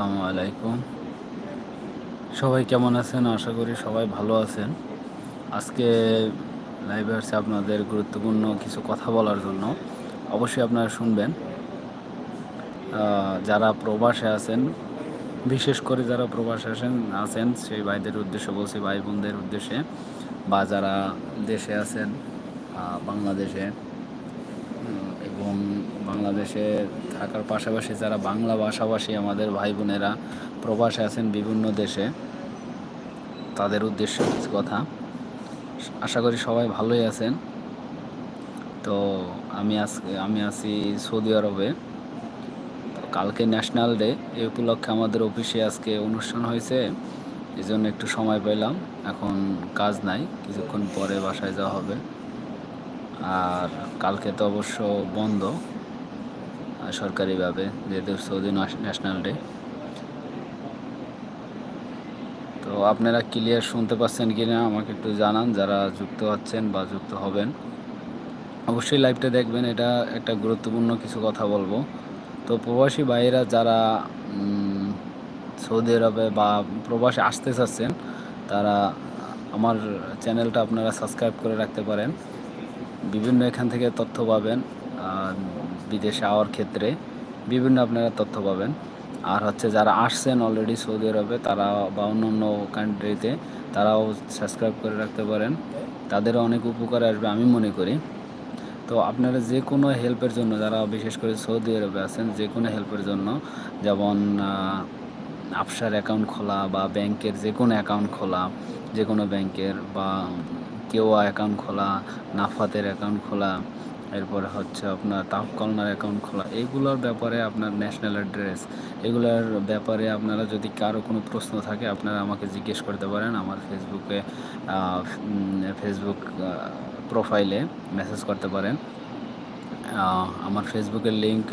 আসসালামু আলাইকুম। সবাই কেমন আছেন? আশা করি সবাই ভালো আছেন। আজকে লাইভে আসছে আপনাদের গুরুত্বপূর্ণ কিছু কথা বলার জন্য। অবশ্যই আপনারা শুনবেন। যারা প্রবাসে আছেন, বিশেষ করে যারা প্রবাসে আসেন, আছেন, সেই ভাইদের উদ্দেশ্যে বলছি, ভাই বোনদের উদ্দেশ্যে। বা যারা দেশে আছেন বাংলাদেশে বাংলাদেশে থাকার পাশাপাশি যারা বাংলা ভাষাভাষী আমাদের ভাই বোনেরা প্রবাসে আছেন বিভিন্ন দেশে, তাদের উদ্দেশ্য কিছু কথা। আশা করি সবাই ভালোই আছেন। তো আমি আজকে, আমি আছি সৌদি আরবে। কালকে ন্যাশনাল ডে, এই উপলক্ষে আমাদের অফিসে আজকে অনুষ্ঠান হয়েছে। এই জন্য একটু সময় পেলাম। এখন কাজ নাই, কিছুক্ষণ পরে বাসায় যাওয়া হবে। আর কালকে তো অবশ্য বন্ধ। সরকারিভাবে, যেহেতু সৌদি ন্যাশনাল ডে। তো আপনারা ক্লিয়ার শুনতে পাচ্ছেন কি না আমাকে একটু জানান, যারা যুক্ত হচ্ছেন বা যুক্ত হবেন। অবশ্যই লাইভটা দেখবেন, এটা একটা গুরুত্বপূর্ণ কিছু কথা বলব। তো প্রবাসী ভাইয়েরা যারা সৌদি আরবে বা প্রবাসে আসতে চাচ্ছেন, তারা আমার চ্যানেলটা আপনারা সাবস্ক্রাইব করে রাখতে পারেন। বিভিন্ন এখান থেকে তথ্য পাবেন। বিদেশে আওয়ার ক্ষেত্রে বিভিন্ন আপনারা তথ্য পাবেন। আর হচ্ছে যারা আসছেন অলরেডি সৌদি আরবে, তারা বা অন্য অন্য কান্ট্রিতে তারাও সাবস্ক্রাইব করে রাখতে পারেন। তাদেরও অনেক উপকার আসবে আমি মনে করি। তো আপনারা যে কোনো হেল্পের জন্য, যারা বিশেষ করে সৌদি আরবে আছেন, যে কোনো হেল্পের জন্য, যেমন আফসার অ্যাকাউন্ট খোলা বা ব্যাংকের যে কোনো অ্যাকাউন্ট খোলা, যে কোনো ব্যাংকের বা কেওয়া অ্যাকাউন্ট খোলা, নাফাতের অ্যাকাউন্ট খোলা এরপরে হচ্ছে আপনার তাপ কলনার অ্যাকাউন্ট খোলা। এগুলোর ব্যাপারে আপনার ন্যাশনাল অ্যাড্রেস এগুলোর ব্যাপারে আপনারা যদি কারও কোনো প্রশ্ন থাকে, আপনারা আমাকে জিজ্ঞেস করতে পারেন আমার ফেসবুকে ফেসবুক প্রোফাইলে মেসেজ করতে পারেন। আমার ফেসবুকের লিঙ্ক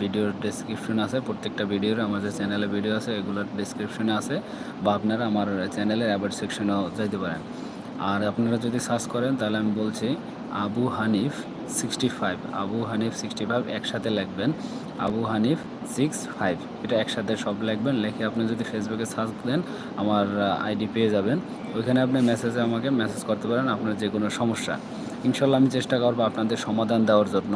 ভিডিওর ডিসক্রিপশনে আছে, প্রত্যেকটা ভিডিওর আমার যে চ্যানেলে ভিডিও আছে, এগুলোর ডিসক্রিপশনে আছে, বা আপনারা আমার চ্যানেলের অ্যাবার সেকশনেও যাইতে পারেন। আর আপনারা যদি সার্চ করেন, তাহলে আমি বলছি, Abu Hanif sixty five Abu Hanif sixty five একসাথে লিখবেন আবু হানিফ সিক্স ফাইভ এটা একসাথে সব লিখবেন, লিখে আপনি যদি ফেসবুকে সার্চ দেন, আমার আইডি পেয়ে যাবেন। ওইখানে আপনি মেসেজে আমাকে মেসেজ করতে পারেন আপনার যে কোনো সমস্যা। ইনশাল্লাহ আমি চেষ্টা করব আপনাদের সমাধান দেওয়ার জন্য।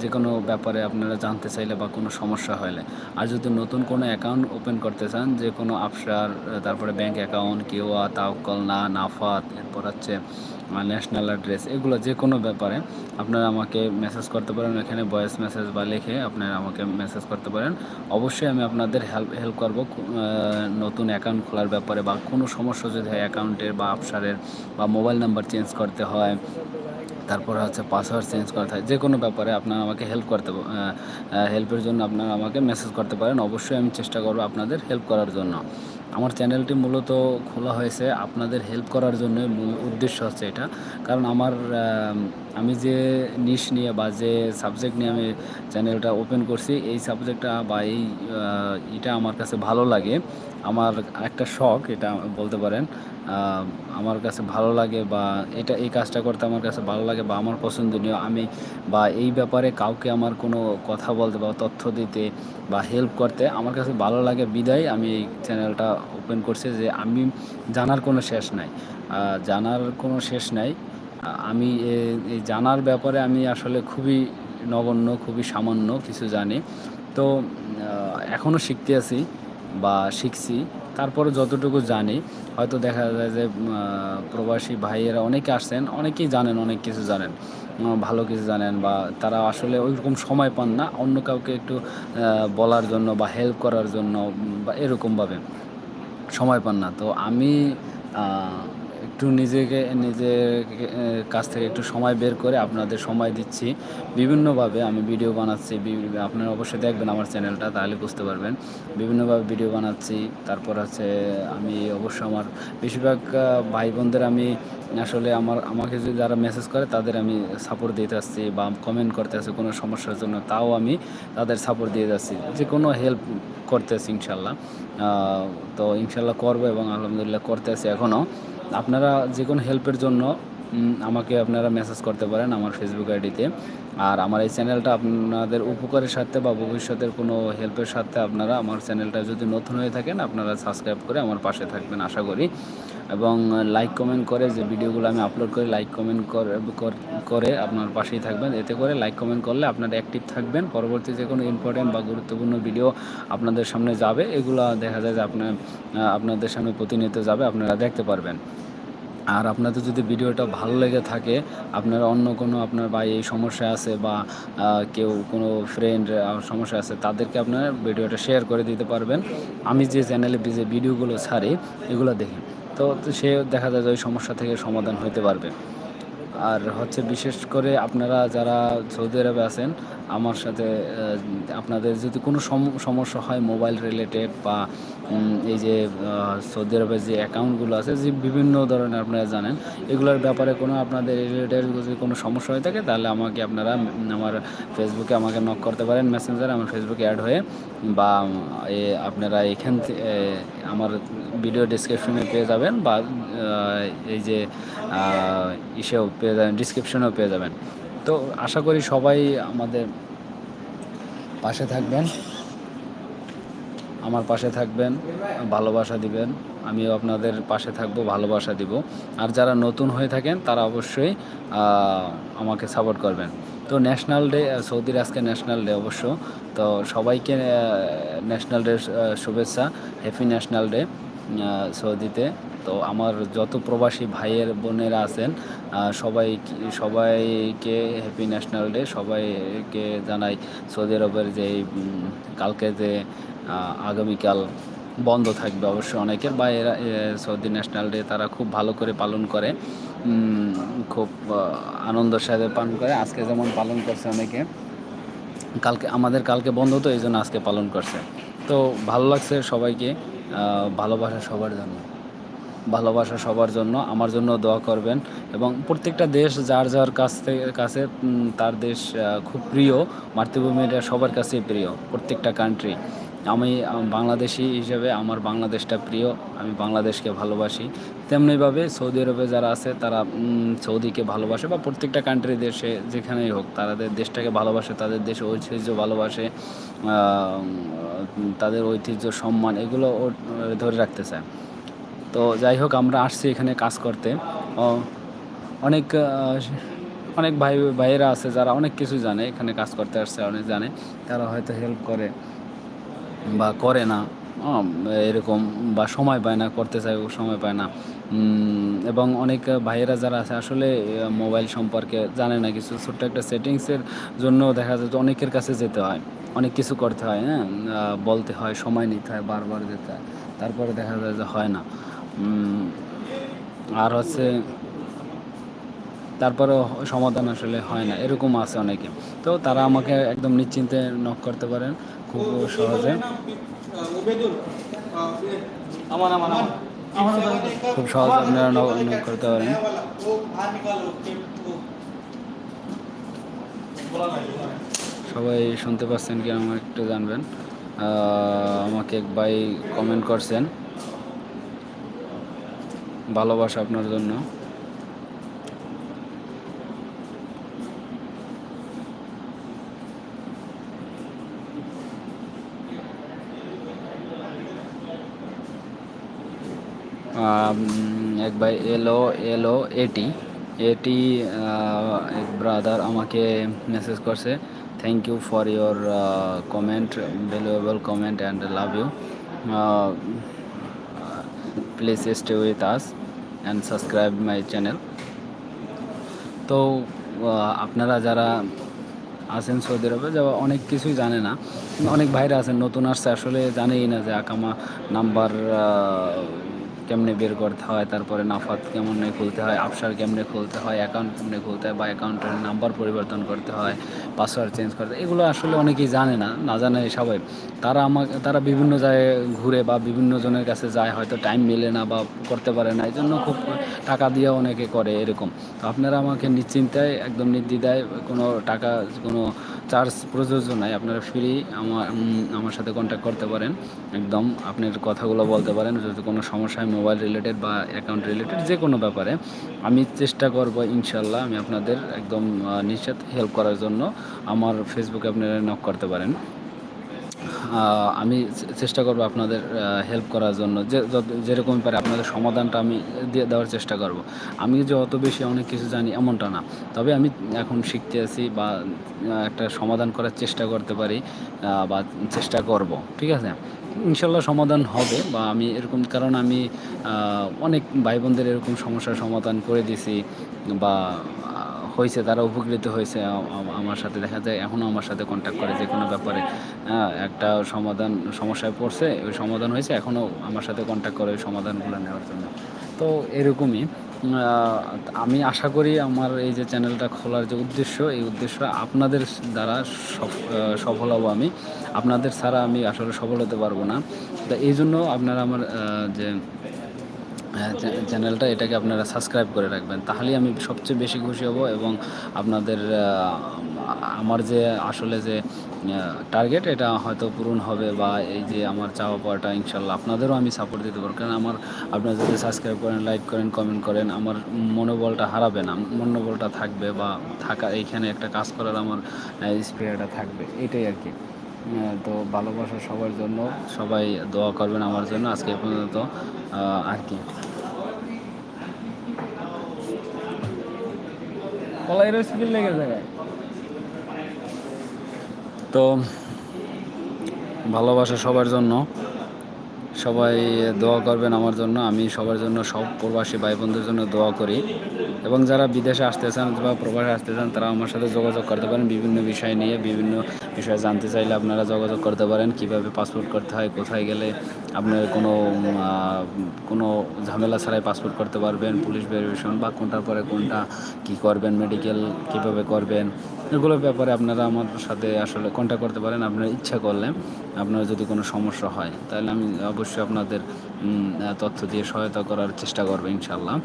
যে কোনো ব্যাপারে আপনারা জানতে চাইলে বা কোনো সমস্যা হলে। আর যদি নতুন কোনো অ্যাকাউন্ট ওপেন করতে চান, যে কোনো আফসার, তারপরে ব্যাঙ্ক অ্যাকাউন্ট, কেওয়া, তাওকল, না, নাফাত, এরপর হচ্ছে ন্যাশনাল অ্যাড্রেস, এগুলো যে কোনো ব্যাপারে আপনারা আমাকে মেসেজ করতে পারেন। এখানে ভয়েস মেসেজ বা লিখে আপনারা আমাকে মেসেজ করতে পারেন। অবশ্যই আমি আপনাদের হেল্প হেল্প করব নতুন অ্যাকাউন্ট খোলার ব্যাপারে বা কোনো সমস্যা যদি হয় অ্যাকাউন্টের বা আফসারের বা মোবাইল নাম্বার চেঞ্জ করতে হয় তারপরে হচ্ছে পাসওয়ার্ড চেঞ্জ করা থাকে। যে কোনো ব্যাপারে আপনারা আমাকে হেল্প করতে হেল্পের জন্য আপনারা আমাকে মেসেজ করতে পারেন। অবশ্যই আমি চেষ্টা করব আপনাদের হেল্প করার জন্য। আমার চ্যানেলটি মূলত খোলা হয়েছে আপনাদের হেল্প করার জন্য। মূল উদ্দেশ্য হচ্ছে এটা। কারণ আমার আমি যে নিশ নিয়ে বা যে সাবজেক্ট নিয়ে আমি চ্যানেলটা ওপেন করছি, এই সাবজেক্টটা বা এই এটা আমার কাছে ভালো লাগে। আমার একটা শখ, এটা বলতে পারেন আমার কাছে ভালো লাগে বা এটা, এই কাজটা করতে আমার কাছে ভালো লাগে বা আমার পছন্দনীয়, আমি বা এই ব্যাপারে কাউকে আমার কোনো কথা বলতে বা তথ্য দিতে বা হেল্প করতে আমার কাছে ভালো লাগে, বিদায়। আমি এই চ্যানেলটা ওপেন করছি যে আমি জানার কোনো শেষ নাই। জানার কোনো শেষ নাই। আমি এই জানার ব্যাপারে আমি আসলে খুবই নগণ্য, খুবই সামান্য কিছু জানি। তো এখনও শিখতে আছি। বা শিখছি তারপরে যতটুকু জানি, হয়তো দেখা যায় যে প্রবাসী ভাইয়েরা অনেকে আসছেন, অনেকেই জানেন, অনেক কিছু জানেন ভালো কিছু জানেন বা তারা আসলে ওইরকম সময় পান না, অন্য কাউকে একটু বলার জন্য বা হেল্প করার জন্য বা এরকমভাবে সময় পান না। তো আমি একটু নিজেকে, নিজের কাছ থেকে একটু সময় বের করে আপনাদের সময় দিচ্ছি। বিভিন্নভাবে আমি ভিডিও বানাচ্ছি আপনারা অবশ্যই দেখবেন আমার চ্যানেলটা, তাহলে বুঝতে পারবেন। বিভিন্নভাবে ভিডিও বানাচ্ছি, তারপর আছে আমি অবশ্য আমার বেশিরভাগ ভাই বোনদের আমি আসলে আমার, আমাকে যদি যারা মেসেজ করে, তাদের আমি সাপোর্ট দিতে আসছি বা কমেন্ট করতে আসছি, কোনো সমস্যার জন্য, তাও আমি তাদের সাপোর্ট দিয়ে যাচ্ছি। যে কোনো হেল্প করতে করতেছি ইনশাল্লাহ। তো ইনশাল্লাহ করব এবং আলহামদুলিল্লাহ করতে আছি এখনও। আপনারা যে কোনো হেল্পের জন্য আমাকে আপনারা মেসেজ করতে পারেন আমার ফেসবুক আইডিতে আর আমার এই চ্যানেলটা আপনাদের উপকারের সাথে বা ভবিষ্যতের কোনো হেল্পের সাথে আপনারা আমার চ্যানেলটা যদি নতুন হয়ে থাকেন, আপনারা সাবস্ক্রাইব করে আমার পাশে থাকবেন, আশা করি। এবং লাইক কমেন্ট করে যে ভিডিওগুলো আমি আপলোড করি লাইক কমেন্ট করে আপনার পাশেই থাকবেন। এতে করে লাইক কমেন্ট করলে আপনারা অ্যাক্টিভ থাকবেন। পরবর্তী যে কোনো ইম্পর্টেন্ট বা গুরুত্বপূর্ণ ভিডিও আপনাদের সামনে যাবে, এগুলো দেখা যায় যে আপনার আপনাদের সামনে প্রতিনিয়ত যাবে, আপনারা দেখতে পারবেন। আর আপনাদের যদি ভিডিওটা ভালো লেগে থাকে, আপনার অন্য কোনো আপনার ভাই এই সমস্যা আছে বা কেউ কোনো ফ্রেন্ড সমস্যা আছে, তাদেরকে আপনার ভিডিওটা শেয়ার করে দিতে পারবেন। আমি যে চ্যানেলে যে ভিডিওগুলো ছাড়ি, এগুলো দেখি। তো সে দেখা যায় যে ওই সমস্যা থেকে সমাধান হতে পারবে। আর হচ্ছে বিশেষ করে আপনারা যারা সৌদি আরবে আছেন, আমার সাথে আপনাদের যদি কোনো সম- সমস্যা হয় মোবাইল রিলেটেড বা এই যে সৌদি আরবের যে অ্যাকাউন্টগুলো আছে, যে বিভিন্ন ধরনের আপনারা জানেন, এগুলোর ব্যাপারে কোনো আপনাদের রিলেটেড যদি কোনো সমস্যা হয়ে থাকে, তাহলে আমাকে আপনারা আমার ফেসবুকে আমাকে নক করতে পারেন মেসেঞ্জারে আমার ফেসবুকে অ্যাড হয়ে বা আপনারা এখান থেকে আমার ভিডিও ডিসক্রিপশনে পেয়ে যাবেন বা এই যে ইসেও পেয়ে যাবেন ডিসক্রিপশনেও পেয়ে যাবেন। তো আশা করি সবাই আমাদের পাশে থাকবেন, আমার পাশে থাকবেন, ভালোবাসা দিবেন, আমিও আপনাদের পাশে থাকব, ভালোবাসা দিব। আর যারা নতুন হয়ে থাকেন, তারা অবশ্যই আমাকে সাপোর্ট করবেন। তো ন্যাশনাল ডে সৌদির আজকে ন্যাশনাল ডে অবশ্য। তো সবাইকে ন্যাশনাল ডে শুভেচ্ছা হ্যাপি ন্যাশনাল ডে সৌদিতে। তো আমার যত প্রবাসী ভাইয়ের বোনেরা আছেন সবাই সবাইকে হ্যাপি ন্যাশনাল ডে সবাইকে জানাই সৌদি আরবের যে কালকে যে আগামীকাল বন্ধ থাকবে অবশ্য অনেকের বা এরা সৌদি ন্যাশনাল ডে তারা খুব ভালো করে পালন করে খুব আনন্দের সাথে পালন করে। আজকে যেমন পালন করছে অনেকে, কালকে, আমাদের কালকে বন্ধ তো এই জন্য আজকে পালন করছে। তো ভালো লাগছে সবাইকে ভালোবাসা সবার জন্য। ভালোবাসা সবার জন্য, আমার জন্য দোয়া করবেন। এবং প্রত্যেকটা দেশ যার যার কাছ থেকে কাছে তার দেশ খুব প্রিয় মাতৃভূমিটা সবার কাছেই প্রিয়, প্রত্যেকটা কান্ট্রি আমি বাংলাদেশি হিসেবে আমার বাংলাদেশটা প্রিয়, আমি বাংলাদেশকে ভালোবাসি। তেমনিভাবে সৌদি আরবে যারা আছে, তারা সৌদিকে ভালোবাসে বা প্রত্যেকটা কান্ট্রি দেশে যেখানেই হোক তাদের দেশটাকে ভালোবাসে, তাদের দেশে ঐতিহ্য ভালোবাসে তাদের ঐতিহ্য, সম্মান, এগুলো ধরে রাখতে চায়। তো যাই হোক, আমরা আসছি এখানে কাজ করতে। অনেক অনেক ভাই, ভাইয়েরা আছে যারা অনেক কিছু জানে, এখানে কাজ করতে আসছে, অনেক জানে। তারা হয়তো হেল্প করে বা করে না। এরকম বা সময় পায় না, করতে চায়, সময় পায় না। এবং অনেক ভাইয়েরা যারা আছে, আসলে মোবাইল সম্পর্কে জানে না কিছু। ছোট্ট একটা সেটিংসের জন্য দেখা যায় অনেকের কাছে যেতে হয়। অনেক কিছু করতে হয় হ্যাঁ? বলতে হয়, সময় নিতে হয়, বারবার যেতে হয়। তারপরে দেখা যায় যে হয় না। আর হচ্ছে তারপরেও সমাধান আসলে হয় না এরকম আছে অনেকে। তো তারা আমাকে একদম নিশ্চিন্তে নক করতে পারেন খুব সহজে। আমার আমার আমার। খুব সহজে আপনারা নক করতে পারেন। সবাই শুনতে পাচ্ছেন কি আমার একটু জানবেন। আমাকে এক ভাই কমেন্ট করছেন। ভালোবাসা আপনার জন্য। এক ভাই এলো এলো, এটি। এটি এক ব্রাদার আমাকে মেসেজ করছে thank you for your comment valuable comment and love you please stay with us and subscribe my channel তো আপনারা যারা আছেন সৌদি আরবে, যারা অনেক কিছুই জানে না, অনেক ভাইরা আছেন, নতুন আসছে, আসলে জানেই না যে আকামা নাম্বার কেমনে বের করতে হয়, তারপরে নাফাত কেমনে খুলতে হয় আফসার কেমনে খুলতে হয় অ্যাকাউন্ট কেমনে খুলতে হয় বা অ্যাকাউন্টের নাম্বার পরিবর্তন করতে হয় পাসওয়ার্ড চেঞ্জ করতে এগুলো আসলে অনেকেই জানে না না জানে সবাই। তারা আমাকে, তারা বিভিন্ন জায়গায় ঘুরে বা বিভিন্ন জনের কাছে যায়, হয়তো টাইম মেলে না বা করতে পারে না এই জন্য খুব টাকা দিয়ে অনেকে করে এরকম। তো আপনারা আমাকে নিশ্চিন্তায়, একদম নির্দ্বিধায় কোনো টাকা, কোনো চার্জ প্রযোজ্য নাই, আপনারা ফ্রি আমার আমার সাথে কন্ট্যাক্ট করতে পারেন, একদম আপনার কথাগুলো বলতে পারেন, যদি কোনো সমস্যায় মোবাইল রিলেটেড বা অ্যাকাউন্ট রিলেটেড যে কোনো ব্যাপারে, আমি চেষ্টা করব ইনশাল্লাহ আমি আপনাদের একদম নিঃসাথে হেল্প করার জন্য। আমার ফেসবুকে আপনারা নক করতে পারেন। আমি চেষ্টা করব আপনাদের হেল্প করার জন্য। যে যেরকম পারে আপনাদের সমাধানটা আমি দিয়ে দেওয়ার চেষ্টা করব। আমি যে অত বেশি অনেক কিছু জানি এমনটা না। তবে আমি এখন শিখতে আছি বা একটা সমাধান করার চেষ্টা করতে পারি বা চেষ্টা করব, ঠিক আছে? ইনশাল্লাহ সমাধান হবে বা আমি এরকম, কারণ আমি অনেক ভাই বোনদের এরকম সমস্যার সমাধান করে দিছি বা হয়েছে তারা উপকৃত হয়েছে আমার সাথে দেখা যায় এখনও আমার সাথে কন্ট্যাক্ট করে যে কোনো ব্যাপারে একটা সমাধান, সমস্যায় পড়ছে, ওই সমাধান হয়েছে এখনও আমার সাথে কন্ট্যাক্ট করে ওই সমাধানগুলো নেওয়ার জন্য। তো এরকমই আমি আশা করি আমার এই যে চ্যানেলটা খোলার যে উদ্দেশ্য, এই উদ্দেশ্য আপনাদের দ্বারা সফ- সফল হব আমি। আপনাদের ছাড়া আমি আসলে সফল হতে পারব না। তো এই জন্য আপনারা আমার যে চ্যানেলটা এটাকে আপনারা সাবস্ক্রাইব করে রাখবেন। তাহলেই আমি সবচেয়ে বেশি খুশি হব এবং আপনাদের আমার যে আসলে যে টার্গেট এটা হয়তো পূরণ হবে বা এই যে আমার চাওয়া পাওয়াটা ইনশাল্লাহ আপনাদেরও আমি সাপোর্ট দিতে পারব। কারণ আমার, আপনারা যদি সাবস্ক্রাইব করেন লাইক করেন কমেন্ট করেন, আমার মনোবলটা হারাবে না। মনোবলটা থাকবে বা থাকা, এইখানে একটা কাজ করার আমার স্পিরিটটা থাকবে। এটাই আর কি। তো ভালোবাসা সবার জন্য। সবাই দোয়া করবেন আমার জন্য আজকে পর্যন্ত আর কি। কলাই রেসিপি লেগে যায়? তো ভালোবাসা সবার জন্য। সবাই দোয়া করবেন আমার জন্য। আমি সবার জন্য, সব প্রবাসী ভাই বোনদের জন্য দোয়া করি। এবং যারা বিদেশে আসতে চান বা প্রবাসে আসতে চান, তারা আমার সাথে যোগাযোগ করতে পারেন। বিভিন্ন বিষয় নিয়ে বিভিন্ন বিষয়ে জানতে চাইলে আপনারা যোগাযোগ করতে পারেন। কীভাবে পাসপোর্ট করতে হয়, কোথায় গেলে আপনার কোনো কোনো ঝামেলা ছাড়াই পাসপোর্ট করতে পারবেন। পুলিশ ভেরিফিকেশন বা কোনটার পরে কোনটা, কি করবেন, মেডিকেল কীভাবে করবেন, এগুলোর ব্যাপারে আপনারা আমার সাথে আসলে কন্ট্যাক্ট করতে পারেন। আপনার ইচ্ছা করলে আপনার যদি কোনো সমস্যা হয়, তাহলে আমি অবশ্যই আপনাদের তথ্য দিয়ে সহায়তা করার চেষ্টা করব ইনশাল্লাহ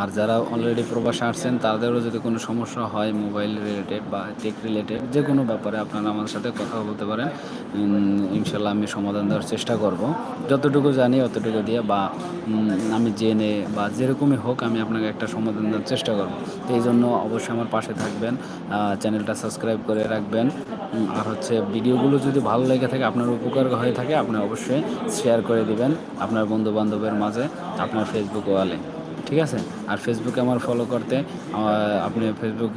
আর যারা অলরেডি প্রবাসে আসছেন, তাদেরও যদি কোনো সমস্যা হয় মোবাইল রিলেটেড বা টেক রিলেটেড যে কোনো ব্যাপারে আপনারা আমার সাথে কথা বলতে পারেন ইনশাল্লাহ আমি সমাধান দেওয়ার চেষ্টা করব। যতটুকু জানি, অতটুকু দিয়ে বা আমি জেনে বা যেরকমই হোক, আমি আপনাকে একটা সমাধান দেওয়ার চেষ্টা করব। তো এই জন্য অবশ্যই আমার পাশে থাকবেন চ্যানেলটা সাবস্ক্রাইব করে রাখবেন। আর হচ্ছে ভিডিওগুলো যদি ভালো লেগে থাকে, আপনার উপকার হয়ে থাকে, আপনি অবশ্যই শেয়ার করে দিবেন আপনার বন্ধু বান্ধবের মাঝে, আপনার ফেসবুক ওয়ালে ঠিক আছে? আর ফেসবুকে আমার ফলো করতে আপনি ফেসবুক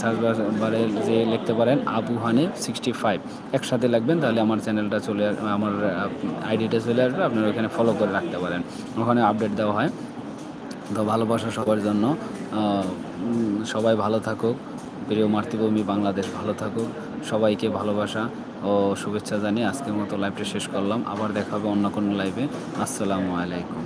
সার্চ বারে যে লিখতে পারেন আবু হানিফ সিক্সটি ফাইভ একসাথে লাগবেন তাহলে আমার চ্যানেলটা চলে আমার আইডিটা চলে আসবে, আপনারা ওখানে ফলো করে রাখতে পারেন। ওখানে আপডেট দেওয়া হয়। তো ভালোবাসা সবার জন্য সবাই ভালো থাকুক। প্রিয় মাতৃভূমি বাংলাদেশ ভালো থাকুক। সবাইকে ভালোবাসা ও শুভেচ্ছা জানিয়ে আজকের মতো লাইভটা শেষ করলাম। আবার দেখা হবে অন্য কোনো লাইভে আসসালামু আলাইকুম।